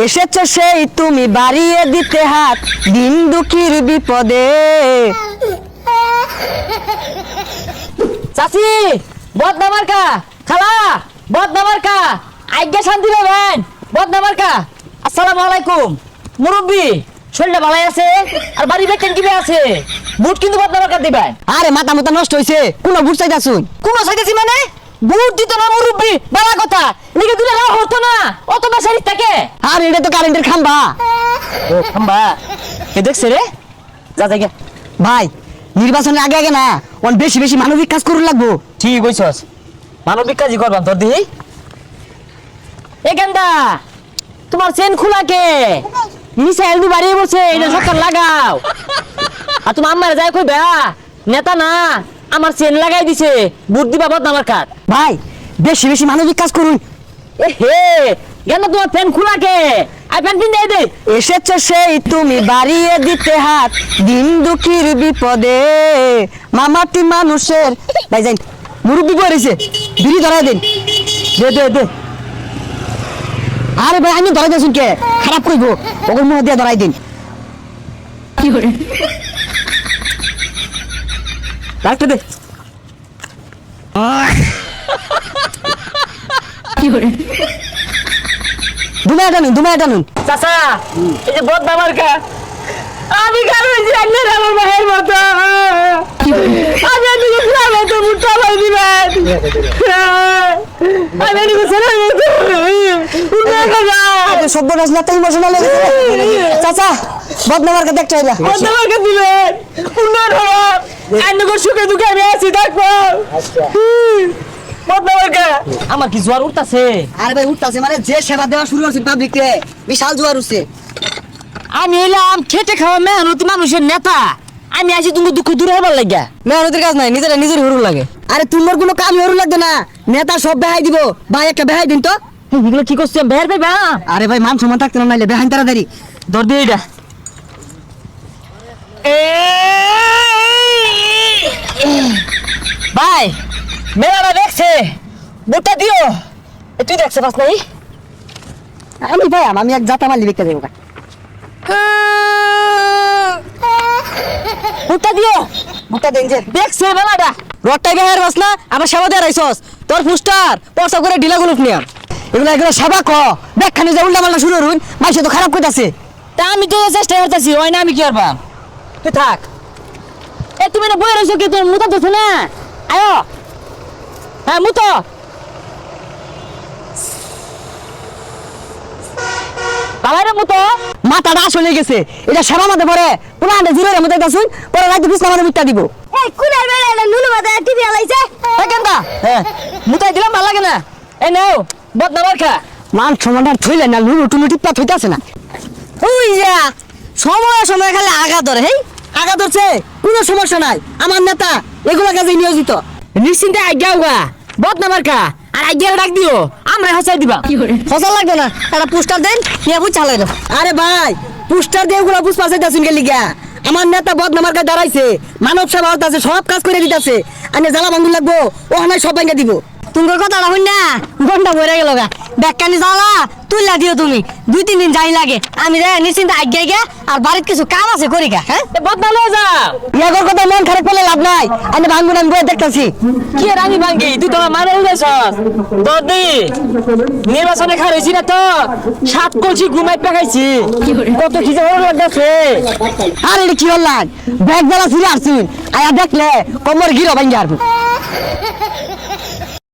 এসেছ সেই তুমি বাড়িয়ে দিতে হাত দিন দুঃখীর বিপদে। চাচি বদনামার কা খালা বদনামার কা আজ্ঞা শান্তি পাবেন বদনামার কা আসসালামু আলাইকুম। মুরব্বি শরীরটা ভালাই আছে? আর বাড়ি বেকেন কিবে আছে? বুট কিন্তু বদনামার কা দিবেন। আরে মাথা মাথা নষ্ট হয়েছে কোন বুঝ চাইতাছুন। কোন চাইতেছি মানে? বুট দিত না মুরব্বি? বাড়া কথা। লিখে দিলে না হতো না। অত বেসারি থাকে আর এটা তো কারেন্টের খাম্বা। ও খাম্বা। কে দেখছে রে। যা যা ভাই নির্বাচনের আগে আগে না অন বেশি বেশি মানবিক কাজ করুন লাগবো। ঠিক কইছস মানবিক কাজই করবাম তোর দিহি। এ গেন্দা তোমার চেন খোলা কে? মিসাইল দু বাড়িয়ে বসে এটা সরকার লাগাও। আর তোমার আম্মার যাই কই বেয়া নেতা না আমার চেন লাগাই দিছে। বুদ্ধি বাবদ আমার কাট ভাই বেশি বেশি মানবিক কাজ করুন। এ হে তোমার প্যান খোলা কে? দে। এসেছ সেই তুমি বাড়িয়ে দিতে হাত দিন দুঃখীর বিপদে। মামাটি মানুষের ভাই যাই মুরব্বি পড়েছে বিড়ি ধরাই দিন। দে দে দে। আরে ভাই আমি ধরাই দিয়েছুন কে? খারাপ কইব। ওকে মুখ দিয়ে ধরাই দিন। রাখতে দে দুমায় টানুন দুমায় টানুন। চাচা এই যে বদ আমার কা আমি কারও যে আইনের আমার ভাইয়ের মতো? আমি এদিকে গ্রামে তো মুটা ভাই দিবেন আমি এদিকে ছেড়ে মতো। উঠে গেলা সভ্য গাছ না তাই ইমোশনাল চাচা বদনামার কাছে একটা হইলা বদ আমার কা দিবেন সুখে দুঃখে আমি আছি থাকব বদ আমার কি জোয়ার উঠতাছে? আরে ভাই উঠতাছে মানে যে সেবা দেওয়া শুরু হচ্ছে পাবলিক রে বিশাল জোয়ার উঠছে। আমি এলাম খেটে খাওয়া মেহনতি মানুষের নেতা। আমি আছি তুমি দুঃখ দূরে হবার লাগিয়া। মেহনতের কাজ নাই নিজের নিজের হরু লাগে। আরে তোমার কোনো কাম হরু লাগবে না। নেতা সব বেহাই দিব ভাই একটা বেহাই দিন তো। এগুলো কি করছেন বের পাইবা? আরে ভাই মান সম্মান থাকতে না নাইলে বেহাইন তাড়াতাড়ি। ধর দিয়ে এটা ভাই মেলাটা দেখছে। বুটটা দিও। এ তুই দেখছে পাস নাই আমি ভাই আমি এক জাতা মালি বিকতে দেবো বুটটা দিও। বুটা দেন যে। দেখছে মেলাটা রটটাই বেহার বাস না আবার সেবা দেওয়ার আইসস তোর ফুস্টার পয়সা করে ডিলা গুলো নিয়ে। এগুলো এগুলো সেবা ক। ব্যাখ্যানে যে উল্টা পাল্টা শুরু হইন মাইসে তো খারাপ করতেছে। তা আমি তো চেষ্টা করতেছি হয় না আমি কি করবা তুই থাক। এ তুমি না বই রয়েছো কি? তোর মুতা তো না আয়ো। হ্যাঁ মুতো। বাবাই রে মাথাটা আসলে গেছে। এটা সেবা মধ্যে পরে পুরা আন্ডে জিরোর মধ্যে দেখুন পরে রাইতে পিছনে আমাদের মিথ্যা দিব। এই কুলার বেলা নুনু মাথা টিভি আলাইছে। এ কেনটা হ্যাঁ মুতাই দিলাম ভালো লাগে না। এ নাও বদনামার খা। মান সমানটা থইলে না টিপা থইতাছে না। ওই যা সময় সময় খালি আগা ধরে হেই। আগা ধরছে কোনো সমস্যা নাই। আমার নেতা এগুলো কাজে নিয়োজিত। নিশ্চিন্তে আজ্ঞা গা বদনামার খা আর আজ্ঞা ডাক দিও আমরা হাসাই দিবা। হসা লাগবে না একটা পোস্টার দেন নিয়ে বুঝ চালাই না আরে ভাই পোস্টার দিয়ে ওগুলা বুঝ পাশে দাসুন গেলি গা আমার নেতা বদনামার কা দাঁড়াইছে মানব সেবা হতাছে সব কাজ করে দিতেছে আমি জ্বালা ভাঙ্গুর লাগবো ও আমায় সব ভাঙ্গা দিব। তোমার কথাটা হইন না ঘণ্টা ভরে গেল গা। ব্যাগকানি জ্বালা তুইলা দিও তুমি। দুই তিন দিন যাই লাগে। আমি রে নিশ্চিন্তে আজ্ঞা গা আর বাড়ির কিছু কাম আছে করি গা হ্যাঁ? এ বদনা লয়ে যাও ইয়াগর কথা মন খারাপ করলে লাভ নাই। আমি ভাঙ্গুন আমি বয়ে দেখতেছি। কি আর আমি ভাঙ্গি তুই তো আমার মানে উঠেছস দদি নির্বাচনে খাই রয়েছি না তো। সাত কলসি ঘুমাই পেখাইছি কত কি যে ভালো লাগতেছে আর এটা কি হল্লান ব্যাগ বেলা ফিরে আসছুন আয়া দেখলে কমর গিরো ভাঙ্গি আর